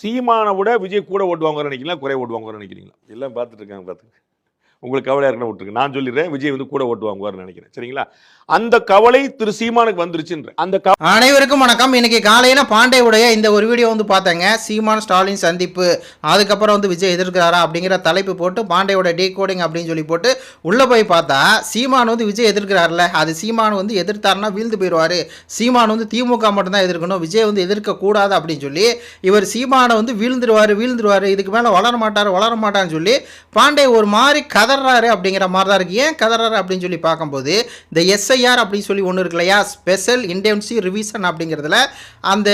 சீமானை விட விஜய் கூட ஓட்டுவாங்க நினைக்கிறீங்களா? குறை ஓட்டுவாங்க நினைக்கிறீங்களா? எல்லாம் பார்த்துட்டு இருக்காங்க பார்த்துக்கோங்க உங்களுக்கு கவலை இருக்குன்னு விட்டுருக்கு நான் சொல்லிடுறேன் விஜய் வந்து கூட ஓட்டுவாங்குவார்னு நினைக்கிறேன். சரிங்களா? அந்த கவலை திரு சீமானுக்கு வந்துருச்சுன்ற அந்த அனைவருக்கும் வணக்கம். இன்னைக்கு காலையில் பாண்டேவுடைய இந்த ஒரு வீடியோ வந்து பார்த்தேங்க. சீமான் ஸ்டாலின் சந்திப்பு அதுக்கப்புறம் வந்து விஜய் எதிர்க்கிறாரா அப்படிங்கிற தலைப்பு போட்டு பாண்டேவோட டீ கோடிங் அப்படின்னு சொல்லி போட்டு உள்ளே போய் பார்த்தா சீமான் வந்து விஜய் எதிர்க்கிறார்ல அது சீமான் வந்து எதிர்த்தாருன்னா வீழ்ந்து போயிடுவார். சீமான் வந்து திமுக மட்டும்தான் எதிர்க்கணும். விஜய் வந்து எதிர்க்கக்கூடாது அப்படின்னு சொல்லி இவர் சீமானை வந்து வீழ்ந்துருவார் வீழ்ந்துருவார் இதுக்கு மேலே வளர மாட்டார் வளர மாட்டான்னு சொல்லி பாண்டே ஒரு மாதிரி கதை கதறாரு அப்படிங்கிற மாதிரி தான் இருக்குது ஏன் கதறாரு அப்படின்னு சொல்லி பார்க்கும்போது இந்த எஸ்ஐஆர் அப்படின்னு சொல்லி ஒன்று இருக்கு இல்லையா? ஸ்பெஷல் இன்டென்சிவ் ரிவிஷன் அப்படிங்கிறதுல அந்த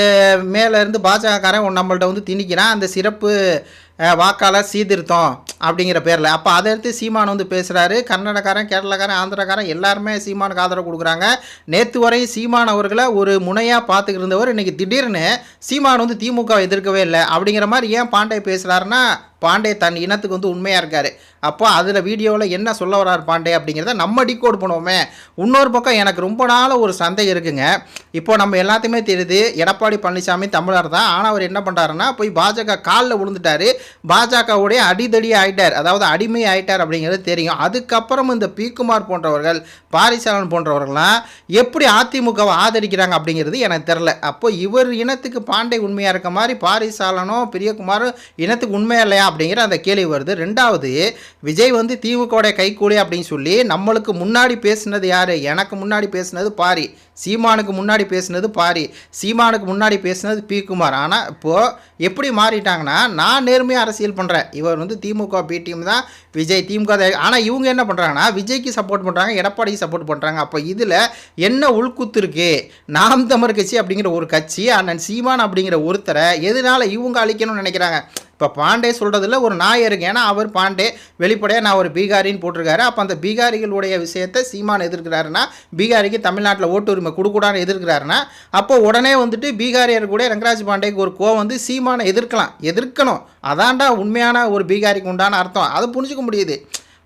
மேலேருந்து பாஜகக்காரன் நம்மள்ட்ட வந்து திணிக்கிறான். அந்த சிறப்பு வாக்காளர் சீர்திருத்தம் அப்படிங்கிற பேரில். அப்போ அதை எடுத்து சீமான் வந்து பேசுகிறாரு கர்நாடகாரன் கேரளக்காரன் ஆந்திராக்காரன் எல்லாருமே சீமானுக்கு ஆதரவு கொடுக்குறாங்க. நேற்று வரை சீமான் அவர்களை ஒரு முனையாக பார்த்துக்கிட்டு இருந்தவர் இன்றைக்கி திடீர்னு சீமான் வந்து திமுக எதிர்க்கவே இல்லை அப்படிங்கிற மாதிரி ஏன் பாண்டே பேசுகிறாருன்னா பாண்டே தன் இனத்துக்கு வந்து உண்மையாக இருக்கார். அப்போ அதில் வீடியோவில் என்ன சொல்ல வரார் பாண்டே அப்படிங்கிறத நம்ம டிகோட் பண்ணுவோமே. இன்னொரு பக்கம் எனக்கு ரொம்ப நாள் ஒரு சந்தேகம் இருக்குங்க. இப்போ நம்ம எல்லாத்தையுமே தெரியுது. எடப்பாடி பழனிசாமி தமிழர் தான். ஆனால் அவர் என்ன பண்ணுறாருன்னா போய் பாஜக காலில் விழுந்துட்டாரு. பாஜகவுடைய அடிதடி ஆயிட்டார். அதாவது அடிமை ஆயிட்டார் அப்படிங்கிறது தெரியும். அதுக்கப்புறம் இந்த பிகுமார் போன்றவர்கள் பாரிசாலன் போன்றவர்கள்லாம் எப்படி அதிமுகவை ஆதரிக்கிறாங்க அப்படிங்கிறது எனக்கு தெரில அப்போ இவர் இனத்துக்கு பாண்டே உண்மையாக இருக்க மாதிரி பாரிசாலனோ பிரியகுமாரும் இனத்துக்கு உண்மையா இல்லையா அப்படிங்கிற அந்த கேள்வி வருது. ரெண்டாவது விஜய் வந்து திமுகவுடைய கைக்கூலி அப்படின்னு சொல்லி நம்மளுக்கு முன்னாடி பேசினது யார்? எனக்கு முன்னாடி பேசினது பாரி. சீமானுக்கு முன்னாடி பேசினது பாரி. சீமானுக்கு முன்னாடி பேசினது பி. குமார். ஆனால் இப்போது எப்படி மாறிட்டாங்கன்னா நான் நேர்மையாக அரசியல் பண்ணுற இவர் வந்து திமுக பி டீம் தான் விஜய். திமுக ஆனால் இவங்க என்ன பண்ணுறாங்கன்னா விஜய்க்கு சப்போர்ட் பண்ணுறாங்க எடப்பாடிக்கு சப்போர்ட் பண்ணுறாங்க அப்போ இதில் என்ன உள்குத்து இருக்கு? நாம் தமிழ் கட்சி அப்படிங்கிற ஒரு கட்சி அண்ணன் சீமான் அப்படிங்கிற ஒருத்தரை எதனால இவங்க அழிக்கணும்னு நினைக்கிறாங்க? இப்போ பாண்டே சொல்கிறதுல ஒரு நாய் இருக்கு. ஏன்னா அவர் பாண்டே வெளிப்படையாக நான் ஒரு பீகாரின்னு போட்டிருக்காரு. அப்போ அந்த பீகாரிகளுடைய விஷயத்தை சீமான் எதிர்க்கிறாருன்னா பீகாரிக்கு தமிழ்நாட்டில் ஓட்டு உரிமை கொடுக்கூடாதுன்னு எதிர்க்கிறாருன்னா அப்போ உடனே வந்துட்டு பீகாரியர் கூட ரங்கராஜ் பாண்டேக்கு ஒரு கோவம் வந்து சீமானை எதிர்க்கலாம். எதிர்க்கணும். அதான்டா உண்மையான ஒரு பீகாரிக்கு உண்டான அர்த்தம். அதை புரிஞ்சுக்க முடியுது.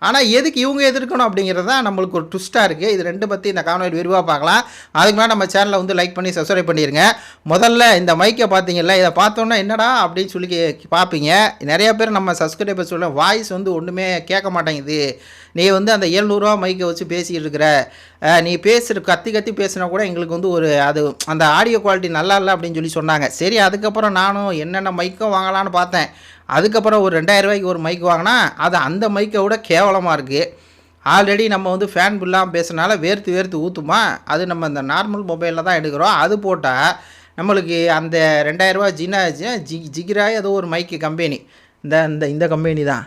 ஆனால் எதுக்கு இவங்க எதிர்க்கணும் அப்படிங்கிறது தான் நம்மளுக்கு ஒரு ட்விஸ்ட்டாக இருக்குது இது ரெண்டு பற்றி இந்த காணொலி விரிவாக பார்க்கலாம். அதுக்கு மேலே நம்ம சேனலை வந்து லைக் பண்ணி சப்ஸ்கிரைப் பண்ணிடுங்க முதல்ல இந்த மைக்கை பார்த்தீங்கல்ல இதை பார்த்தோன்னா என்னடா அப்படின்னு சொல்லி பார்ப்பீங்க. நிறைய பேர் நம்ம சப்ஸ்கிரைபர் சொல்ல வாய்ஸ் வந்து ஒன்றுமே கேட்க மாட்டேங்குது. நீ வந்து அந்த எழுநூறுவா மைக்கை வச்சு பேசிகிட்டு இருக்கிற நீ பேசுகிற கத்தி கத்தி பேசினா கூட எங்களுக்கு வந்து ஒரு அது அந்த ஆடியோ குவாலிட்டி நல்லா இல்லை அப்படின்னு சொல்லி சொன்னாங்க. சரி அதுக்கப்புறம் நானும் என்னென்ன மைக்கும் வாங்கலான்னு பார்த்தேன். அதுக்கப்புறம் ஒரு ரெண்டாயிரம் ரூபாய்க்கு ஒரு மைக் வாங்கினா அது அந்த மைக்கை விட கேவலமாக இருக்குது ஆல்ரெடி நம்ம வந்து ஃபேன் இல்லாமல் பேசுனால வேர்த்து வேர்த்து ஊற்றுமா அது நம்ம இந்த நார்மல் மொபைலில் தான் எடுக்கிறோம். அது போட்டால் நம்மளுக்கு அந்த ரெண்டாயிரரூபா ஜினா ஜி- ஜிகிராய் ஏதோ ஒரு மைக்கு கம்பெனி இந்த இந்த இந்த கம்பெனி தான்.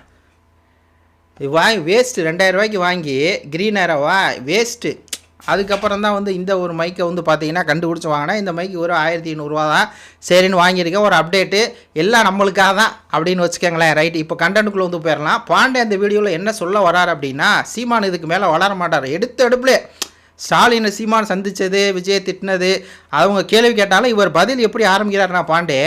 இது வாங்கி வேஸ்ட்டு ரெண்டாயிரம் ரூபாய்க்கு வாங்கி க்ரீன் ஏரோவா வேஸ்ட்டு அதுக்கப்புறம் தான் வந்து இந்த ஒரு மைக்கை வந்து பார்த்தீங்கன்னா கண்டுபிடிச்சி வாங்கினேன். இந்த மைக்கு ஒரு ஆயிரத்தி ஐநூறுரூவா தான். சரின்னு வாங்கியிருக்கேன். ஒரு அப்டேட்டு எல்லாம் நம்மளுக்காக தான் அப்படின்னு வச்சுக்கோங்களேன். ரைட் இப்போ கண்டென்ட்டுக்குள்ளே வந்து போயிடலாம். பாண்டே அந்த வீடியோவில் என்ன சொல்ல வரார் அப்படின்னா சீமான் இதுக்கு மேலே வளர மாட்டார். எடுத்த எடுப்புலே ஸ்டாலினை சீமான் சந்தித்தது விஜய் திட்டினது அவங்க கேள்வி கேட்டாலும் இவர் பதில் எப்படி ஆரம்பிக்கிறாருன்னா பாண்டே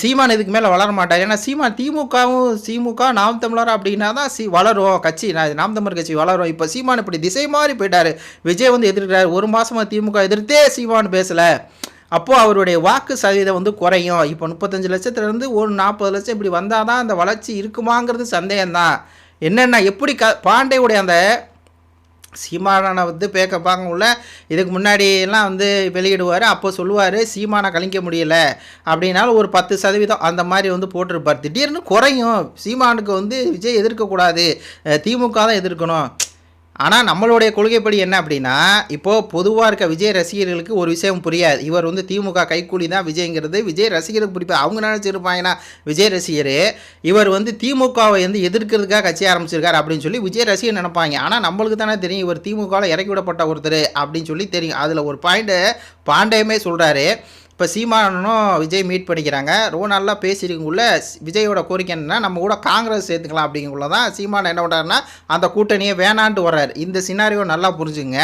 சீமான் இதுக்கு மேலே வளர மாட்டார். ஏன்னா சீமான் திமுகவும் திமுக நாம் தமிழர் அப்படின்னா தான் சி வளரும். கட்சி நான் நாம் தமிழர் கட்சி வளரும். இப்போ சீமான் இப்படி திசை மாறி போயிட்டார். விஜய் வந்து எதிர்க்கிறார். ஒரு மாதமாக திமுக எதிர்த்தே சீமான் பேசலை. அப்போது அவருடைய வாக்கு சதவீதம் வந்து குறையும். இப்போ முப்பத்தஞ்சு லட்சத்துலேருந்து ஒரு நாற்பது லட்சம் இப்படி வந்தால் தான் அந்த வளர்ச்சி இருக்குமாங்கிறது சந்தேகம்தான். என்னென்ன எப்படி க பாண்டேவுடைய அந்த சீமானை வந்து பேக்கப்பாங்க உள்ள இதுக்கு முன்னாடியெல்லாம் வந்து வெளியிடுவார். அப்போ சொல்லுவார் சீமானை கழிக்க முடியல. அப்படின்னாலும் ஒரு பத்து சதவீதம் அந்த மாதிரி வந்து போட்டிருப்பார். திடீர்னு குறையும். சீமானுக்கு வந்து விஜய் எதிர்க்கக்கூடாது. திமுக தான் எதிர்க்கணும். ஆனால் நம்மளுடைய கொள்கைப்படி என்ன அப்படின்னா இப்போது பொதுவாக இருக்க விஜய் ரசிகர்களுக்கு ஒரு விஷயம் புரியாது. இவர் வந்து திமுக கைக்கூலி தான் விஜய்ங்கிறது. விஜய் ரசிகருக்கு பிடிப்பார் அவங்க நினச்சிருப்பாங்கன்னா விஜய் ரசிகர் இவர் வந்து திமுகவை வந்து எதிர்க்கிறதுக்காக கட்சி ஆரம்பிச்சிருக்கார் அப்படின்னு சொல்லி விஜய் ரசிகர் நினைப்பாங்க. ஆனால் நம்மளுக்கு தானே தெரியும் இவர் திமுகவில் இறக்கி விடப்பட்ட ஒருத்தர் அப்படின்னு சொல்லி தெரியும். அதில் ஒரு பாயிண்ட்டு பாண்டேயுமே சொல்கிறாரு இப்போ சீமானும் விஜய் மீட் பண்ணிக்கிறாங்க. ரொம்ப நல்லா பேசியிருக்குள்ள விஜயோட கோரிக்கை என்னென்னா நம்ம கூட காங்கிரஸ் சேர்த்துக்கலாம் அப்படிங்குள்ள தான் சீமான் என்ன பண்ணுறாருன்னா அந்த கூட்டணியை வேணான்ட்டு வர்றாரு. இந்த சினாரியோ நல்லா புரிஞ்சுங்க.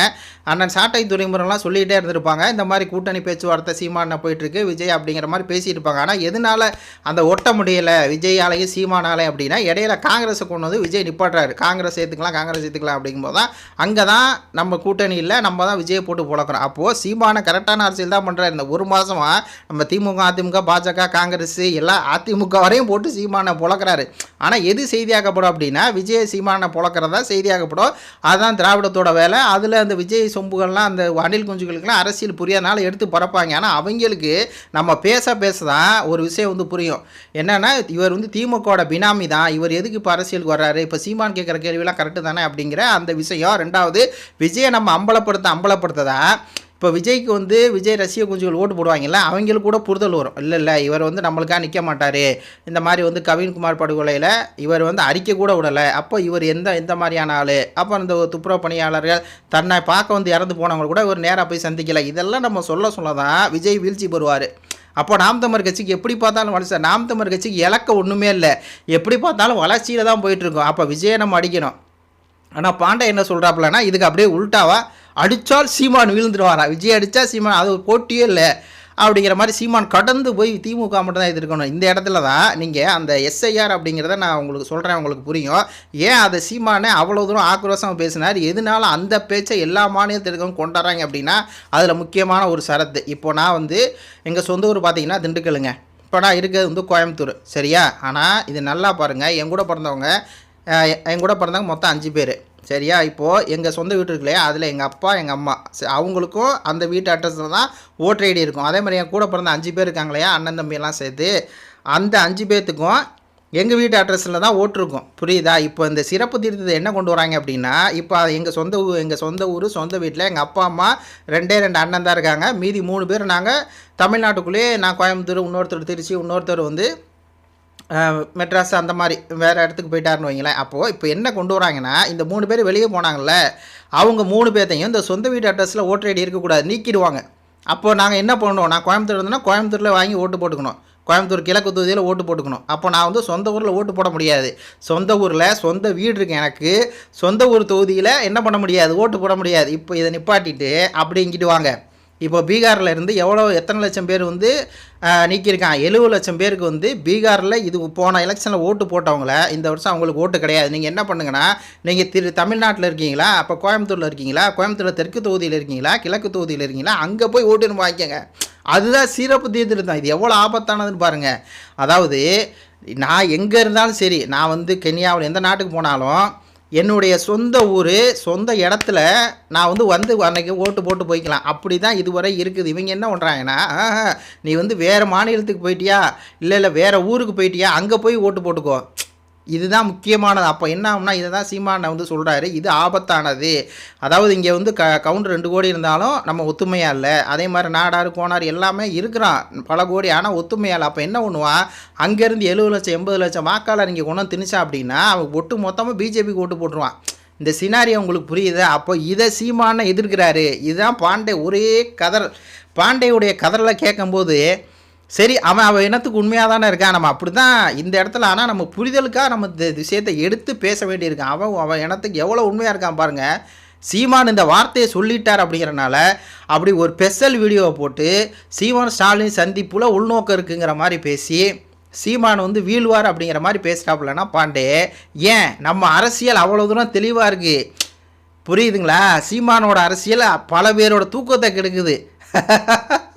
அண்ணன் சாட்டை துறைமுறைலாம் சொல்லிகிட்டே இருந்திருப்பாங்க. இந்த மாதிரி கூட்டணி பேச்சுவார்த்தை சீமான போயிட்டுருக்கு விஜய் அப்படிங்கிற மாதிரி பேசிட்டு இருப்பாங்க. ஆனால் எதனால அந்த ஒட்ட முடியலை விஜயாலையும் சீமானாலையும் அப்படின்னா இடையில காங்கிரஸை கொண்டு வந்து விஜய் நிப்பாட்டுறாரு. காங்கிரஸ் சேர்த்துக்கலாம் காங்கிரஸ் சேர்த்துக்கலாம் அப்படிங்கும்போது தான் அங்கே தான் நம்ம கூட்டணி இல்லை நம்ம தான் விஜயை போட்டு புழக்கிறோம் அப்போது சீமான கரெக்டான அரசியல் தான் பண்ணுறாரு இந்த ஒரு மாதம் என்னவா நம்ம திமுக அதிமுக பாஜக காங்கிரஸ் எல்லாம் அதிமுக வரையும் போட்டு சீமானை புழக்கிறாரு. ஆனால் எது செய்தியாக்கப்படும் அப்படின்னா விஜய் சீமானை புழக்கிறதா செய்தியாக்கப்படும். அதுதான் திராவிடத்தோட வேலை. அதில் அந்த விஜய் சொம்புகள்லாம் அந்த அணில் குஞ்சுகளுக்கெல்லாம் அரசியல் புரியாதனால எடுத்து பரப்பாங்க. ஆனால் அவங்களுக்கு நம்ம பேச பேச தான் ஒரு விஷயம் வந்து புரியும். என்னன்னா இவர் வந்து திமுகவோட பினாமி தான். இவர் எதுக்கு இப்போ அரசியலுக்கு வர்றாரு? இப்போ சீமான் கேட்குற கேள்வியெல்லாம் கரெக்டு தானே அப்படிங்கிற அந்த விஷயம். ரெண்டாவது விஜயை நம்ம அம்பலப்படுத்த அம்பலப்படுத்த தான் இப்போ விஜய்க்கு வந்து விஜய் ரசிக குஞ்சுகள் ஓட்டு போடுவாங்கல்ல அவங்களுக்கு கூட புரிதல் வரும். இல்லை இல்லை இவர் வந்து நம்மளுக்காக நிற்க மாட்டார். இந்த மாதிரி வந்து கவின்குமார் படுகொலையில் இவர் வந்து அறிக்கை கூட விடலை. அப்போ இவர் எந்த எந்த மாதிரியான ஆள்? அப்போ இந்த துப்புரவு பணியாளர்கள் தன்னை பார்க்க வந்து இறந்து போனவங்க கூட இவர் நேராக போய் சந்திக்கல. இதெல்லாம் நம்ம சொல்ல சொல்ல தான் விஜய் வீழ்ச்சி பெறுவார். அப்போ நாம் தமிழர் கட்சிக்கு எப்படி பார்த்தாலும் வளர்ச்சி நாம் தமிழர் கட்சிக்கு இலக்க ஒன்றுமே இல்லை. எப்படி பார்த்தாலும் வளர்ச்சியில் தான் போயிட்டுருக்கோம் அப்போ விஜயை நம்ம அடிக்கணும். ஆனால் பாண்டே என்ன சொல்கிறாப்புலன்னா இதுக்கு அப்படியே உள்டாவா அடித்தால் சீமான் விழுந்துருவாரா விஜய் அடித்தா சீமான் அது ஒரு போட்டியே இல்லை. அப்படிங்கிற மாதிரி சீமான் கடந்து போய் திமுக மட்டும் தான் இது இருக்கணும் இந்த இடத்துல தான் நீங்கள் அந்த எஸ்ஐஆர் அப்படிங்கிறத நான் உங்களுக்கு சொல்கிறேன் உங்களுக்கு புரியும். ஏன் அதை சீமானே அவ்வளோ தூரம் ஆக்ரோஷமாக பேசினார்? எதனால அந்த பேச்சை எல்லா மாநிலத்திற்கும் கொண்டாடுறாங்க அப்படின்னா அதில் முக்கியமான ஒரு சரத்து. இப்போ நான் வந்து எங்கள் சொந்த ஊர் பார்த்தீங்கன்னா திண்டுக்கலுங்க இப்போ நான் இருக்கிறது வந்து கோயம்புத்தூர். சரியா? ஆனால் இது நல்லா பாருங்கள் என் கூட பிறந்தவங்க என் கூட பிறந்தவங்க மொத்தம் அஞ்சு பேர். சரியா? இப்போது எங்கள் சொந்த வீட்டு இருக்கு இல்லையா? அதில் எங்கள் அப்பா எங்கள் அம்மா. சரி, அவங்களுக்கும் அந்த வீட்டு அட்ரஸில் தான் ஓட்டர் ஐடி இருக்கும். அதே மாதிரி என் கூட பிறந்த அஞ்சு பேர் இருக்காங்க இல்லையா? அண்ணன் தம்பியெல்லாம் சேர்த்து. அந்த அஞ்சு பேர்த்துக்கும் எங்கள் வீட்டு அட்ரஸில் தான் ஓட்டிருக்கும் புரியுதா? இப்போ இந்த சிறப்பு தீர்த்தத்தை என்ன கொண்டு வராங்க அப்படின்னா இப்போ எங்கள் சொந்த ஊர் எங்கள் சொந்த ஊர் சொந்த வீட்டில் எங்கள் அப்பா அம்மா ரெண்டே ரெண்டு அண்ணன் தான் இருக்காங்க. மீதி மூணு பேர் நாங்கள் தமிழ்நாட்டுக்குள்ளேயே நான் கோயம்புத்தூர் இன்னொருத்தர் திருச்சி இன்னொருத்தர் வந்து மெட்ராஸ் அந்த மாதிரி வேறு இடத்துக்கு போயிட்டாருன்னு வைங்களேன். அப்போது இப்போ என்ன கொண்டு வராங்கன்னா இந்த மூணு பேர் வெளியே போனாங்கல்ல அவங்க மூணு பேர்த்தையும் இந்த சொந்த வீட்டு அட்ரஸில் ஓட்டர் ஐடி இருக்கக்கூடாது நீக்கிடுவாங்க. அப்போது நாங்கள் என்ன பண்ணணும்? நான் கோயம்புத்தூர் இருந்தேன்னா கோயம்புத்தூரில் வாங்கி ஓட்டு போட்டுக்கணும். கோயம்புத்தூர் கிழக்கு தொகுதியில் ஓட்டு போட்டுக்கணும். அப்போ நான் வந்து சொந்த ஊரில் ஓட்டு போட முடியாது. சொந்த ஊரில் சொந்த வீடு இருக்குது எனக்கு. சொந்த ஊர் தொகுதியில் என்ன பண்ண முடியாது? ஓட்டு போட முடியாது. இப்போ இதை நிப்பாட்டிட்டு அப்படி இங்கிட்டு வாங்க இப்போ பீகாரில் இருந்து எவ்வளோ எத்தனை லட்சம் பேர் வந்து நீக்கியிருக்கான் எழுபது லட்சம் பேருக்கு வந்து பீகாரில் இது போன எலெக்ஷனில் ஓட்டு போட்டவங்கள இந்த வருஷம் அவங்களுக்கு ஓட்டு கிடையாது. நீங்கள் என்ன பண்ணுங்கன்னா நீங்கள் திரு தமிழ்நாட்டில் இருக்கீங்களா? அப்போ கோயம்புத்தூரில் இருக்கீங்களா? கோயம்புத்தூரில் தெற்கு தொகுதியில் இருக்கீங்களா? கிழக்கு தொகுதியில் இருக்கீங்களா? அங்கே போய் ஓட்டு வாங்கிக்கங்க. அதுதான் சிறப்பு தீர்த்திருத்தம் இது எவ்வளோ ஆபத்தானதுன்னு பாருங்கள் அதாவது நான் எங்கே இருந்தாலும் சரி நான் வந்து கென்யாவில் எந்த நாட்டுக்கு போனாலும் என்னுடைய சொந்த ஊர் சொந்த இடத்துல நான் வந்து வந்து அன்னைக்கு ஓட்டு போட்டு போய்க்கலாம். அப்படி தான் இதுவரை இருக்குது. இவங்க என்ன பண்ணுறாங்கன்னா நீ வந்து வேறு மாநிலத்துக்கு போயிட்டியா? இல்லை இல்லை வேறு ஊருக்கு போயிட்டியா? அங்கே போய் ஓட்டு போட்டுக்கோ. இதுதான் முக்கியமானது. அப்போ என்ன ஆகும்னா இதை தான் சீமான வந்து சொல்கிறாரு இது ஆபத்தானது. அதாவது இங்கே வந்து க கவுண்டர் ரெண்டு கோடி இருந்தாலும் நம்ம ஒத்துமையாக இல்லை. அதே மாதிரி நாடார் கோனார் எல்லாமே இருக்கிறான். பல கோடி ஆனால் ஒத்துமையாக இல்லை. அப்போ என்ன பண்ணுவான் அங்கேருந்து எழுபது லட்சம் எண்பது லட்சம் வாக்காளர் இங்கே கொண்டு திணிச்சா அப்படின்னா அவன் ஒட்டு மொத்தமாக பிஜேபிக்கு ஓட்டு போட்டுருவான். இந்த சினாரியை உங்களுக்கு புரியுது? அப்போ இதை சீமானை எதிர்க்கிறாரு. இதுதான் பாண்டே ஒரே கதர் பாண்டேயுடைய கதரில் கேட்கும்போது சரி அவன் அவன் இனத்துக்கு உண்மையாக தானே இருக்கான். நம்ம அப்படி தான் இந்த இடத்துல ஆனால் நம்ம புரிதலுக்காக நம்ம இந்த விஷயத்தை எடுத்து பேச வேண்டியிருக்கான். அவன் அவன் இனத்துக்கு எவ்வளோ உண்மையாக இருக்கான் பாருங்கள் சீமான் இந்த வார்த்தையை சொல்லிட்டார் அப்படிங்கிறனால அப்படி ஒரு ஸ்பெஷல் வீடியோவை போட்டு சீமான் ஸ்டாலின் சந்திப்பில் உள்நோக்கம் இருக்குங்கிற மாதிரி பேசி சீமான் வந்து வீழ்வார் அப்படிங்கிற மாதிரி பேசுகிறாப்புலன்னா பாண்டே ஏன்? நம்ம அரசியல் அவ்வளோ தூரம் தெளிவாக இருக்குது புரியுதுங்களா? சீமானோட அரசியல் பல பேரோட தூக்கத்தை கெடுக்குது.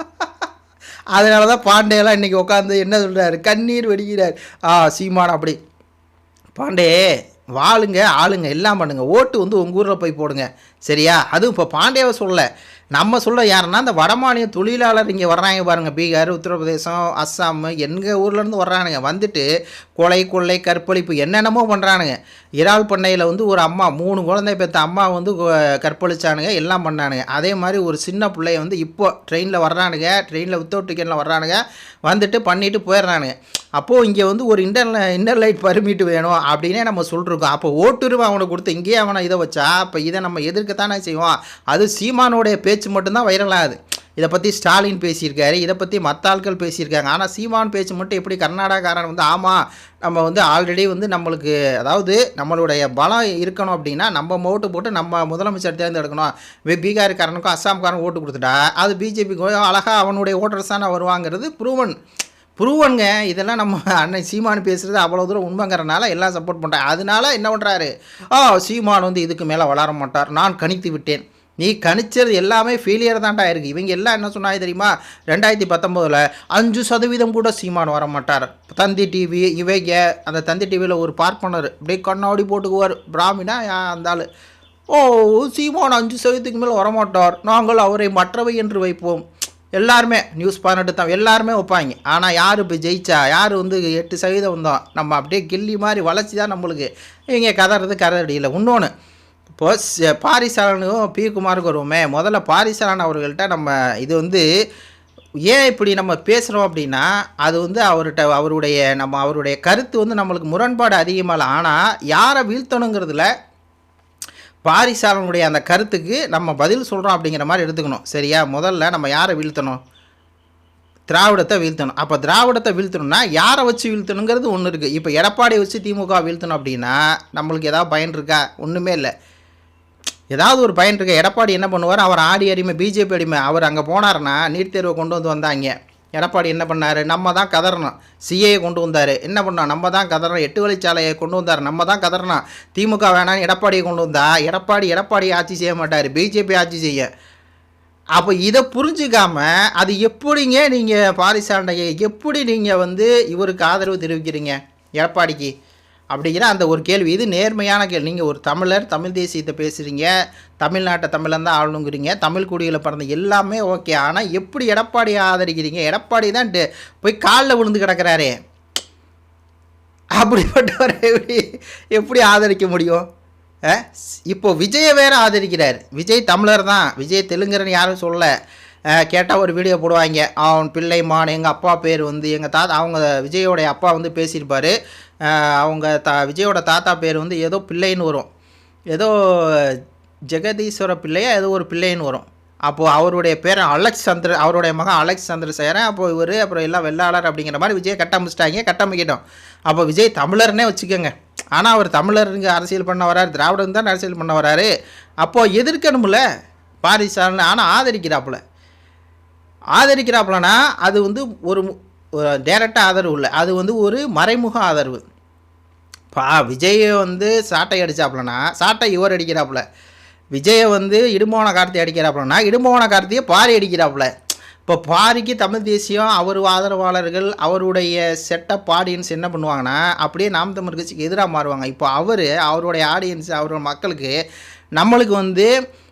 அதனால தான் பாண்டேலாம் இன்றைக்கி உட்காந்து என்ன சொல்கிறாரு கண்ணீர் வெடிக்கிறார் ஆ சீமான் அப்படி. பாண்டே வாளுங்க ஆளுங்க எல்லாம் பண்ணுங்கள் ஓட்டு வந்து உங்கள் ஊரில் போய் போடுங்க. சரியா? அதுவும் இப்போ பாண்டேவை சொல்லலை. நம்ம சொல்ல யாருன்னா அந்த வடமாநில தொழிலாளர் இங்கே வர்றாங்க பாருங்கள் பீகார் உத்தரப்பிரதேசம் அஸ்ஸாம் எங்கள் ஊர்லேருந்து வர்றானுங்க. வந்துட்டு கொலை கொள்ளை கற்பழிப்பு என்னென்னமோ பண்ணுறானுங்க இறால் பண்ணையில் வந்து ஒரு அம்மா மூணு குழந்தை பெற்ற அம்மா வந்து கற்பழிச்சானுங்க. எல்லாம் பண்ணானுங்க. அதே மாதிரி ஒரு சின்ன பிள்ளைய வந்து இப்போ ட்ரெயினில் வர்றானுங்க. ட்ரெயினில் வித்தவுட் டிக்கெட்டில் வர்றானுங்க. வந்துட்டு பண்ணிட்டு போயிடுறானுங்க. அப்போது இங்கே வந்து ஒரு இன்டர் இன்னர் லைட் பர்மிட் வேணும் அப்படின்னே நம்ம சொல்லிருக்கோம். அப்போ ஓட்டுருவ அவனை கொடுத்து இங்கேயே அவனை இதை வச்சா அப்போ இதை நம்ம எதிர்க்கத்தானே செய்வோம். அது சீமானோடைய பேச்சு மட்டும்தான் வைரலாகுது இதை பற்றி ஸ்டாலின் பேசியிருக்காரு இதை பற்றி மற்ற ஆட்கள் பேசியிருக்காங்க. ஆனால் சீமான் பேச்சு மட்டும் எப்படி கர்நாடகாரன் வந்து ஆமாம் நம்ம வந்து ஆல்ரெடி வந்து நம்மளுக்கு அதாவது நம்மளுடைய பலம் இருக்கணும் அப்படின்னா நம்ம ஓட்டு போட்டு நம்ம முதலமைச்சர் தேர்ந்தெடுக்கணும். பீகார்காரனுக்கும் அஸ்ஸாம்காரனுக்கும் ஓட்டு கொடுத்துட்டா அது பிஜேபிக்கும் அழகாக அவனுடைய ஓட்டர்ஸ் தானே வருவாங்கிறது ப்ரூவன் ப்ரூவனுங்க இதெல்லாம் நம்ம அண்ணன் சீமான் பேசுகிறது அவ்வளோ தூரம் உண்மைங்கிறனால எல்லாம் சப்போர்ட் பண்ணுறாங்க அதனால என்ன பண்ணுறாரு ஆ சீமான் வந்து இதுக்கு மேலே வளர மாட்டார். நான் கணித்து விட்டேன். நீ கணிச்சது எல்லாமே ஃபெயிலியர் தான்டா இருக்குது இவங்க எல்லாம் என்ன சொன்னாங்க தெரியுமா? ரெண்டாயிரத்தி பத்தொம்போதில் அஞ்சு சதவீதம் கூட சீமான் வர மாட்டார். தந்தி டிவி இவங்க அந்த தந்தி டிவியில் ஒரு பார்ப்பனர் அப்படியே கண்ணாடி போட்டுக்குவார். பிராமினா அந்த ஆள். ஓ சீமான் அஞ்சு சதவீதத்துக்கு மேலே வரமாட்டார். நாங்கள் அவரை மற்றவை என்று வைப்போம். எல்லாருமே நியூஸ் பதினெட்டு தான் எல்லாருமே வைப்பாங்க ஆனால் யார் இப்போ ஜெயிச்சா யார் வந்து எட்டு சதவீதம் வந்தோம் நம்ம அப்படியே கில்லி மாதிரி வளர்ச்சி தான் நம்மளுக்கு. இவங்க கதறது கதறடியில் இன்னொன்று இப்போ பாரிசாலனும் பாரிசாலனுக்கும் பி. குமாருக்கு வருவோமே. முதல்ல பாரிசாலன் அவர்கள்ட்ட நம்ம இது வந்து ஏன் இப்படி நம்ம பேசுகிறோம் அப்படின்னா அது வந்து அவர்கிட்ட அவருடைய நம்ம அவருடைய கருத்து வந்து நம்மளுக்கு முரண்பாடு அதிகமாக ஆனால் யாரை வீழ்த்தணுங்கிறதுல பாரிசாலனுடைய அந்த கருத்துக்கு நம்ம பதில் சொல்கிறோம் அப்படிங்கிற மாதிரி எடுத்துக்கணும். சரியா? முதல்ல நம்ம யாரை வீழ்த்தணும்? திராவிடத்தை வீழ்த்தணும். அப்போ திராவிடத்தை வீழ்த்தணும்னா யாரை வச்சு வீழ்த்தணுங்கிறது ஒன்று இருக்குது இப்போ எடப்பாடியை வச்சு திமுக வீழ்த்தணும் அப்படின்னா நம்மளுக்கு ஏதாவது பயன் இருக்கா? ஒன்றுமே இல்லை. ஏதாவது ஒரு பயன் இருக்கா? எடப்பாடி என்ன பண்ணுவார்? அவர் ஆடி அடிமை பிஜேபி அடிமை. அவர் அங்கே போனாருன்னா நீட் தேர்வை கொண்டு வந்து வந்தாங்க. எடப்பாடி என்ன பண்ணார்? நம்ம தான் கதறணும். சிஏயை கொண்டு வந்தார். என்ன பண்ணோம் நம்ம தான் கதறணும். எட்டு வழிச்சாலையை கொண்டு வந்தார். நம்ம தான் கதறணும். திமுக வேணாம் எடப்பாடியை கொண்டு வந்தா எடப்பாடி எடப்பாடி ஆட்சி செய்ய மாட்டார். பிஜேபி ஆட்சி செய்ய. அப்போ இதை புரிஞ்சுக்காம அது எப்படிங்க நீங்கள் பாரிசாண்டையை எப்படி நீங்கள் வந்து இவருக்கு ஆதரவு தெரிவிக்கிறீங்க? எடப்பாடிக்கு. அப்படிங்கிற அந்த ஒரு கேள்வி. இது நேர்மையான கேள்வி. நீங்கள் ஒரு தமிழர் தமிழ் தேசியத்தை பேசுகிறீங்க தமிழ்நாட்டை தமிழன் தான் ஆளணுங்கிறீங்க தமிழ் குடியில் பிறந்த எல்லாமே ஓகே. ஆனால் எப்படி எடப்பாடி ஆதரிக்கிறீங்க? எடப்பாடி தான் போய் காலில் விழுந்து கிடக்கிறாரே. அப்படிப்பட்டவரை எப்படி எப்படி ஆதரிக்க முடியும்? இப்போ விஜயை வேற ஆதரிக்கிறார். விஜய் தமிழர் தான். விஜய் தெலுங்கர்னு யாரும் சொல்லலை. கேட்டால் ஒரு வீடியோ போடுவாங்க. அவன் பிள்ளைமான் எங்கள் அப்பா பேர் வந்து எங்கள் தாத்தா அவங்க விஜயோடைய அப்பா வந்து பேசியிருப்பார். அவங்க தா விஜயோட தாத்தா பேர் வந்து ஏதோ பிள்ளைன்னு வரும். ஏதோ ஜெகதீஸ்வர பிள்ளையா ஏதோ ஒரு பிள்ளைன்னு வரும். அப்போது அவருடைய பேர் அலெக்ஸ் சந்திர அவருடைய மகன் அலெக்ஸ் சந்திரசேகரன் அப்போ இவர் அப்புறம் எல்லாம் வெள்ளாளர் அப்படிங்கிற மாதிரி விஜய் கட்டமைச்சிட்டாங்க கட்டமைக்கிட்டோம் அப்போ விஜய் தமிழர்னே வச்சுக்கோங்க. ஆனால் அவர் தமிழருங்க அரசியல் பண்ண வராரு திராவிடம் தான் அரசியல் பண்ண வராரு. அப்போது எதிர்க்கணும்ல பாரிசாலன் ஆனால் ஆதரிக்கிறாப்புல. ஆதரிக்கிறாப்புலனா அது வந்து ஒரு டேரெக்டாக ஆதரவு இல்லை. அது வந்து ஒரு மறைமுக ஆதரவு. பா விஜயை வந்து சாட்டை அடிச்சாப்புலனா சாட்டை இவர் அடிக்கிறாப்புல விஜயை வந்து இடும்போன கார்த்தி அடிக்கிறாப்புலனா இடும்போன கார்த்தியை பாரி அடிக்கிறாப்புல இப்போ பாரிக்கு தமிழ் தேசியம் அவர் ஆதரவாளர்கள் அவருடைய செட்டப் ஆடியன்ஸ் என்ன பண்ணுவாங்கன்னா அப்படியே நாம் தமிழ் கட்சிக்கு எதிராக மாறுவாங்க. இப்போ அவர் அவருடைய ஆடியன்ஸ் அவரோட மக்களுக்கு நம்மளுக்கு வந்து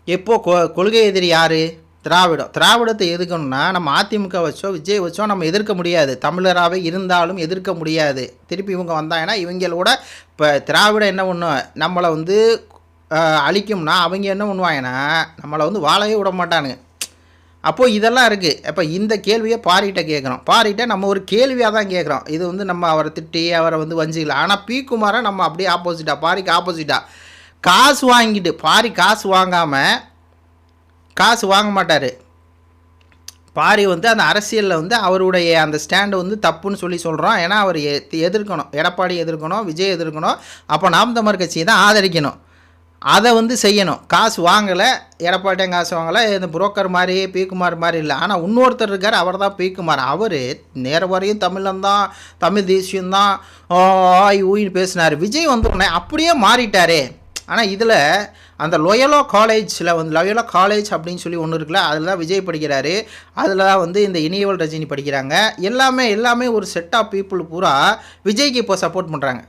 எப்போ கொ கொள்கை எதிரி யார்? திராவிடம். திராவிடத்தை எதிர்க்கணும்னா நம்ம அதிமுக வச்சோ விஜய் வச்சோ நம்ம எதிர்க்க முடியாது. தமிழராகவே இருந்தாலும் எதிர்க்க முடியாது. திருப்பி இவங்க வந்தாங்கன்னா இவங்களோட இப்போ திராவிடம் என்ன பண்ணும் நம்மளை வந்து அழிக்கும்னா அவங்க என்ன பண்ணுவாங்கன்னா நம்மளை வந்து வாழவே விட மாட்டானுங்க. அப்போது இதெல்லாம் இருக்குது இப்போ இந்த கேள்வியை பாரிட்ட கேட்குறோம். பாரிட்ட நம்ம ஒரு கேள்வியாக தான் கேட்குறோம். இது வந்து நம்ம அவரை திட்டி அவரை வந்து வஞ்சிக்கலாம் ஆனால் பி. குமாரை நம்ம அப்படியே ஆப்போசிட்டாக பாரிக்கு ஆப்போசிட்டாக காசு வாங்கிட்டு பாரி காசு வாங்காமல் காசு வாங்க மாட்டார் பாரி வந்து அந்த அரசியலில் வந்து அவருடைய அந்த ஸ்டாண்டு வந்து தப்புன்னு சொல்லி சொல்கிறோம் ஏன்னா அவர் எதிர்க்கணும் எடப்பாடி எதிர்க்கணும் விஜய் எதிர்க்கணும் அப்போ நாம் தமிழ் கட்சியை தான் ஆதரிக்கணும் அதை வந்து செய்யணும் காசு வாங்கலை எடப்பாட்டியும் காசு வாங்கலை இந்த புரோக்கர் மாதிரி பீக்குமார் மாதிரி இல்லை ஆனால் இன்னொருத்தர் இருக்கார் அவர் தான் பிகுமார் அவர் நேர வரையும் தமிழந்தான் தமிழ் தேசியம்தான் ஆய் ஊயின்னு பேசினார் விஜய் வந்த உடனே அப்படியே மாறிட்டாரே ஆனால் இதில் அந்த லொயலோ காலேஜில் வந்து லொயலோ காலேஜ் அப்படின்னு சொல்லி ஒன்று இருக்குல்ல அதில் தான் விஜய் படிக்கிறாரு. அதில் தான் வந்து இந்த இனியவள் ரஜினி படிக்கிறாங்க. எல்லாமே எல்லாமே ஒரு செட் ஆஃப் பீப்புள் பூரா விஜய்க்கு இப்போ சப்போர்ட் பண்ணுறாங்க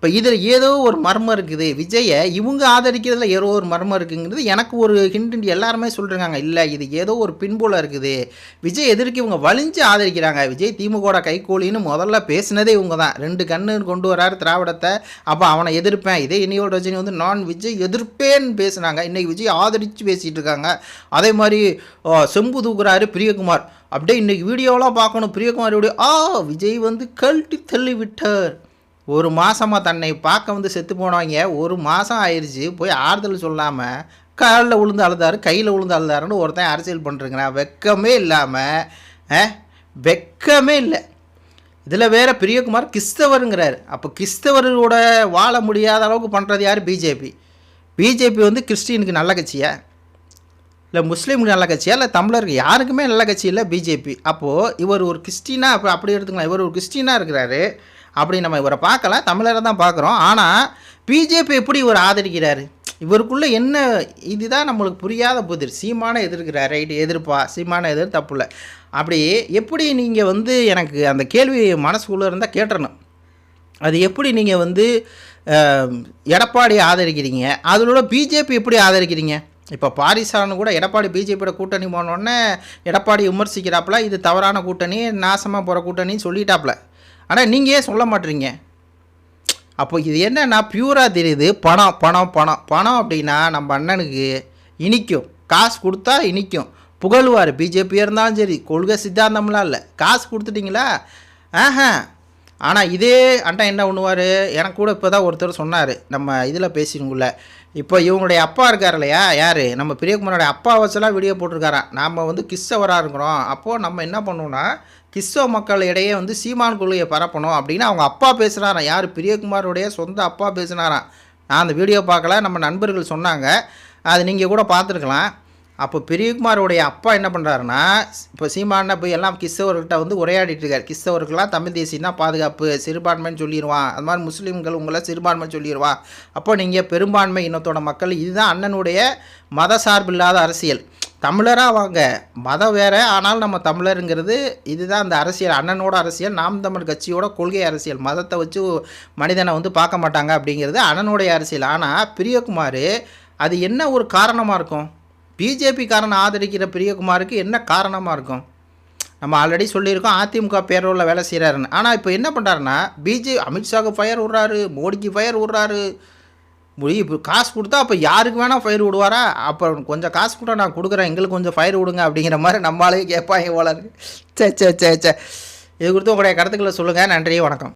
இப்போ இதில் ஏதோ ஒரு மர்மம் இருக்குது. விஜயை இவங்க ஆதரிக்கிறதுல ஏதோ ஒரு மர்மம் இருக்குங்கிறது எனக்கு ஒரு ஹிண்ட் எல்லாருமே சொல்கிறாங்க இல்லை இது ஏதோ ஒரு பின்புலம் இருக்குது. விஜய் எதிர்க்கு இவங்க வலிஞ்சு ஆதரிக்கிறாங்க. விஜய் திமுகவோட கைகூலின்னு முதல்ல பேசினதே இவங்க தான். ரெண்டு கண்ணு கொண்டு வராரு திராவிடத்தை. அப்போ அவனை எதிர்ப்பேன். இதே இனியோட ரஜினி வந்து நான் விஜய் எதிர்ப்பேன்னு பேசுனாங்க. இன்றைக்கி விஜய் ஆதரித்து பேசிகிட்டு இருக்காங்க. அதே மாதிரி செம்பு தூக்குறாரு பிரியகுமார். அப்படியே இன்றைக்கி வீடியோலாம் பார்க்கணும். பிரியகுமார் வீடியோ ஆ விஜய் வந்து கழட்டி தள்ளி விட்டார் ஒரு மாதமாக தன்னை பார்க்க வந்து செத்து போனவங்க ஒரு மாதம் ஆயிடுச்சு போய் ஆறுதல் சொல்லாமல் காலில் விழுந்து அழுதாரு கையில் விழுந்து அழுதாருன்னு ஒருத்தன் அரசியல் பண்ணுறேங்கிறான் வெக்கமே இல்லாமல் வெக்கமே இல்லை. இதில் வேறு பிரியகுமார் கிறிஸ்தவருங்கிறார். அப்போ கிறிஸ்தவரோட வாழ முடியாத அளவுக்கு பண்ணுறது யார்? பிஜேபி. பிஜேபி வந்து கிறிஸ்டினுக்கு நல்ல கட்சியா? இல்லை முஸ்லீமுக்கு நல்ல கட்சியா? இல்லை தமிழருக்கு யாருக்குமே நல்ல கட்சி இல்லை பிஜேபி. அப்போது இவர் ஒரு கிறிஸ்டினாக அப்போ அப்படி எடுத்துக்கலாம். இவர் ஒரு கிறிஸ்டினாக இருக்கிறாரு. அப்படி நம்ம இவரை பார்க்கல தமிழரை தான் பார்க்குறோம். ஆனால் பிஜேபி எப்படி இவர் ஆதரிக்கிறாரு? இவருக்குள்ளே என்ன இதுதான் நம்மளுக்கு புரியாத புதிர். சீமான எதிர்க்கிறார் ரைட்டு எதிர்ப்பா. சீமான எதிர் தப்பு இல்லை. அப்படி எப்படி நீங்கள் வந்து எனக்கு அந்த கேள்வி மனசுக்குள்ளே இருந்தால் கேட்டுறணும் அது எப்படி நீங்கள் வந்து எடப்பாடி ஆதரிக்கிறீங்க? அதோட பிஜேபி எப்படி ஆதரிக்கிறீங்க? இப்போ பாரிசாலன் கூட எடப்பாடி பிஜேபியோட கூட்டணி போனோடனே எடப்பாடி விமர்சிக்கிறாப்புல இது தவறான கூட்டணி நாசமாக போகிற கூட்டணின்னு சொல்லிட்டாப்புல. ஆனால் நீங்கள் ஏன் சொல்ல மாட்டீங்க? அப்போ இது என்னன்னா பியூராக தெரியுது. பணம் பணம் பணம். பணம் அப்படின்னா நம்ம அண்ணனுக்கு இனிக்கும். காசு கொடுத்தா இனிக்கும். புகழ்வார். பிஜேபியாக இருந்தாலும் சரி கொள்கை சித்தாந்தம்லாம் இல்லை. காசு கொடுத்துட்டிங்களா? ஆஹா. ஆனால் இதே அண்ணன் என்ன பண்ணுவார்? எனக்கு கூட இப்போ தான் ஒருத்தர் சொன்னார். நம்ம இதில் பேசினுங்குள்ள இப்போ இவங்களுடைய அப்பா இருக்கார் இல்லையா? யார்? நம்ம பிரியகுமாரோட அப்பா வச்செல்லாம் வீடியோ போட்டிருக்காராம். நாம் வந்து கிறிஸ்தவராக இருக்கிறோம். அப்போது நம்ம என்ன பண்ணுவோம்னா கிறிஸ்தவ மக்கள் இடையே வந்து சீமான் கொள்கையை பரப்பணும் அப்படின்னு அவங்க அப்பா பேசுகிறாராம் யார்? பிரியகுமாரோடைய சொந்த அப்பா பேசுனாராம். நான் அந்த வீடியோ பார்க்கல நம்ம நண்பர்கள் சொன்னாங்க. அது நீங்கள் கூட பார்த்துருக்கலாம். அப்போ பெரியகுமாரோடைய அப்பா என்ன பண்ணுறாருன்னா இப்போ சீமான போய் எல்லாம் கிறிஸ்தவர்கிட்ட வந்து உரையாடிட்டு இருக்கார். கிறிஸ்தவர்கள்லாம் தமிழ் தேசியம் தான் பாதுகாப்பு சிறுபான்மைன்னு சொல்லிடுவான் அது மாதிரி முஸ்லீம்கள் உங்களை சிறுபான்மைன்னு சொல்லிடுவான் அப்போ நீங்கள் பெரும்பான்மை இனத்தோட மக்கள் இதுதான் அண்ணனுடைய மத சார்பில்லாத அரசியல். தமிழராக வாங்க. மதம் வேறு ஆனால் நம்ம தமிழருங்கிறது இதுதான் அந்த அரசியல். அண்ணனோட அரசியல் நாம் தமிழ் கட்சியோட கொள்கை அரசியல். மதத்தை வச்சு மனிதனை வந்து பார்க்க மாட்டாங்க அப்படிங்கிறது அண்ணனுடைய அரசியல். ஆனால் பிரியகுமார் அது என்ன ஒரு காரணமாக இருக்கும்? பிஜேபி காரனை ஆதரிக்கிற பிரியகுமாருக்கு என்ன காரணமாக இருக்கும்? நம்ம ஆல்ரெடி சொல்லியிருக்கோம் அதிமுக பேரோவில் வேலை செய்கிறாருன்னு ஆனால் இப்போ என்ன பண்ணுறாருன்னா பிஜே அமித்ஷாவுக்கு ஃபயர் விட்றாரு மோடிக்கு ஃபயர் விட்றாரு. இப்போ காசு கொடுத்தா அப்போ யாருக்கு வேணால் ஃபயர் விடுவாரா? அப்போ கொஞ்சம் காசு கூட நான் கொடுக்குறேன். எங்களுக்கு கொஞ்சம் ஃபயர் விடுங்க அப்படிங்கிற மாதிரி நம்மளாலே கேட்பாங்க போல இருக்கு. சே சே சே சே. இது குறித்து உங்களுடைய கருத்துக்களை சொல்லுங்கள் நன்றி வணக்கம்.